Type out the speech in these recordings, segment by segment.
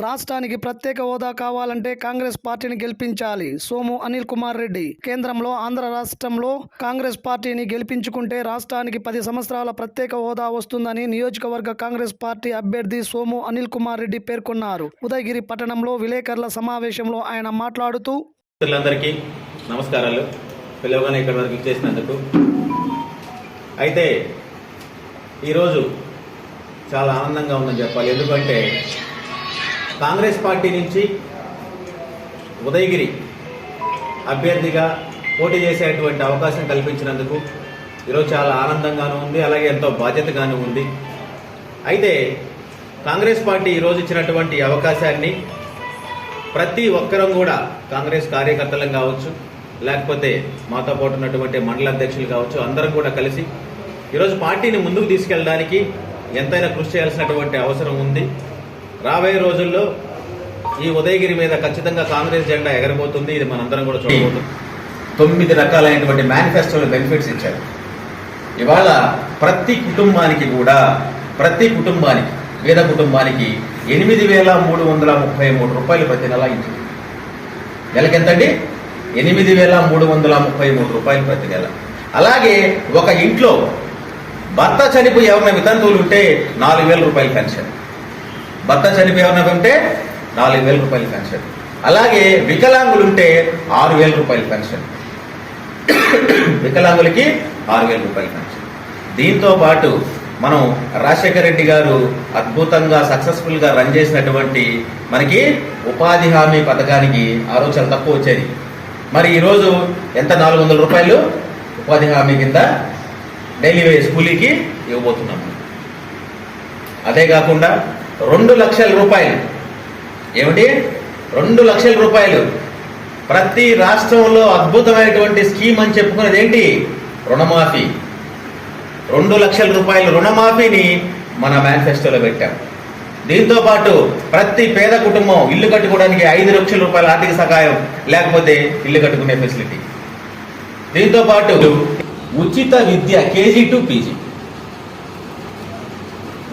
రాష్ట్రానికి ప్రత్యేక హోదా కావాలంటే కాంగ్రెస్ పార్టీని గెలిపించాలి. సోము అనిల్ కుమార్ రెడ్డి. కేంద్రంలో ఆంధ్ర రాష్ట్రంలో కాంగ్రెస్ పార్టీని గెలిపించుకుంటే రాష్ట్రానికి పది సంవత్సరాల ప్రత్యేక హోదా వస్తుందని నియోజకవర్గ కాంగ్రెస్ పార్టీ అభ్యర్థి సోము అనిల్ కుమార్ రెడ్డి పేర్కొన్నారు. ఉదయగిరి పట్టణంలో విలేకరుల సమావేశంలో ఆయన మాట్లాడుతూ నమస్కారాలు. పిలవగానే ఇక్కడ వరకు చేసినందుకు అయితే ఈరోజు చాలా ఆనందంగా ఉందని చెప్పాలి. ఎందుకంటే కాంగ్రెస్ పార్టీ నుంచి ఉదయగిరి అభ్యర్థిగా పోటీ చేసేటువంటి అవకాశం కల్పించినందుకు ఈరోజు చాలా ఆనందంగానూ ఉంది అలాగే ఎంతో బాధ్యతగానూ ఉంది. అయితే కాంగ్రెస్ పార్టీ ఈరోజు ఇచ్చినటువంటి అవకాశాన్ని ప్రతి ఒక్కరం కూడా కాంగ్రెస్ కార్యకర్తలం కావచ్చు లేకపోతే మాతో పాటు ఉన్నటువంటి మండల అధ్యక్షులు కావచ్చు అందరం కూడా కలిసి ఈరోజు పార్టీని ముందుకు తీసుకెళ్ళడానికి ఎంతైనా కృషి చేయాల్సినటువంటి అవసరం ఉంది. రాబోయే రోజుల్లో ఈ ఉదయగిరి మీద ఖచ్చితంగా కాంగ్రెస్ జెండా ఎగరబోతుంది. ఇది మనందరం కూడా చూడబోతుంది తొమ్మిది రకాలైనటువంటి మేనిఫెస్టోలు బెనిఫిట్స్ ఇచ్చారు. ఇవాళ ప్రతి కుటుంబానికి కూడా ప్రతి కుటుంబానికి పేద కుటుంబానికి ఎనిమిది వేల మూడు వందల ముప్పై మూడు రూపాయలు ప్రతి నెల ఇచ్చింది. నెలకెంతండి ఎనిమిది వేల మూడు వందల ముప్పై మూడు రూపాయలు ప్రతి నెల. అలాగే ఒక ఇంట్లో భర్త చనిపోయి ఎవరైనా వితంతువులు ఉంటే నాలుగు వేల రూపాయలు పెన్షన్. భర్త చనిపోయి నాలుగు వేల రూపాయలు పెన్షన్. అలాగే వికలాంగులు ఉంటే ఆరు వేల రూపాయలు పెన్షన్. వికలాంగులకి ఆరు వేల రూపాయల పెన్షన్. దీంతో పాటు మనం రాజశేఖర రెడ్డి గారు అద్భుతంగా సక్సెస్ఫుల్గా రన్ చేసినటువంటి మనకి ఉపాధి హామీ పథకానికి ఆ రోజు చాలా తక్కువ వచ్చేది. మరి ఈరోజు ఎంత నాలుగు వందల రూపాయలు ఉపాధి హామీ కింద డైలీ వేజ్ కూలీకి ఇవ్వబోతున్నాం. అదే కాకుండా రెండు లక్షల రూపాయలు. ఏమిటి? రెండు లక్షల రూపాయలు. ప్రతి రాష్ట్రంలో అద్భుతమైనటువంటి స్కీమ్ అని చెప్పుకునేది ఏంటి? రుణమాఫీ. రెండు లక్షల రూపాయల రుణమాఫీని మన మేనిఫెస్టోలో పెట్టాం. దీంతో పాటు ప్రతి పేద కుటుంబం ఇల్లు కట్టుకోవడానికి ఐదు లక్షల రూపాయల ఆర్థిక సహాయం లేకపోతే ఇల్లు కట్టుకునే ఫెసిలిటీ దీంతోపాటు ఉచిత విద్య కేజీ టు పీజీ.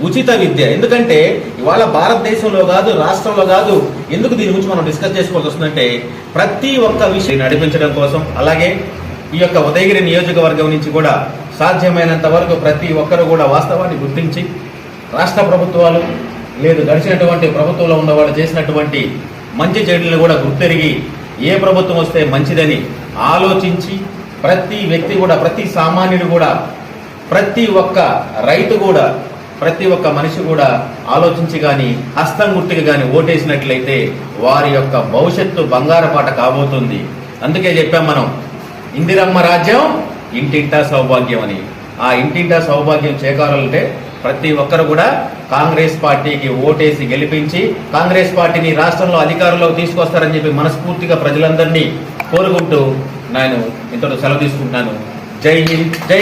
ఉచిత విద్య. ఎందుకంటే ఇవాళ భారతదేశంలో కాదు రాష్ట్రంలో కాదు ఎందుకు దీని గురించి మనం డిస్కస్ చేసుకోవాల్సి వస్తుందంటే ప్రతి ఒక్క విషయం నడిపించడం కోసం అలాగే ఈ యొక్క ఉదయగిరి నియోజకవర్గం నుంచి కూడా సాధ్యమైనంత వరకు ప్రతి ఒక్కరు కూడా వాస్తవాన్ని గుర్తించి రాష్ట్ర ప్రభుత్వాలు లేదు గడిచినటువంటి ప్రభుత్వంలో ఉన్న వాళ్ళు చేసినటువంటి మంచి చెడులను కూడా గుర్తెరిగి ఏ ప్రభుత్వం వస్తే మంచిదని ఆలోచించి ప్రతి వ్యక్తి కూడా ప్రతి సామాన్యుడు కూడా ప్రతి ఒక్క రైతు కూడా ప్రతి ఒక్క మనిషి కూడా ఆలోచించి గాని హస్తం గుర్తుకి గాని ఓటేసినట్లయితే వారి యొక్క భవిష్యత్తు బంగారపాట కాబోతుంది. అందుకే చెప్పాం మనం ఇందిరమ్మ రాజ్యం ఇంటింటా సౌభాగ్యం అని. ఆ ఇంటింటా సౌభాగ్యం చేకూరాలంటే ప్రతి ఒక్కరు కూడా కాంగ్రెస్ పార్టీకి ఓటేసి గెలిపించి కాంగ్రెస్ పార్టీని రాష్ట్రంలో అధికారంలోకి తీసుకొస్తారని చెప్పి మనస్ఫూర్తిగా ప్రజలందరినీ కోరుకుంటూ నేను ఇంతలో సెలవు తీసుకుంటున్నాను. జై హింద్ జై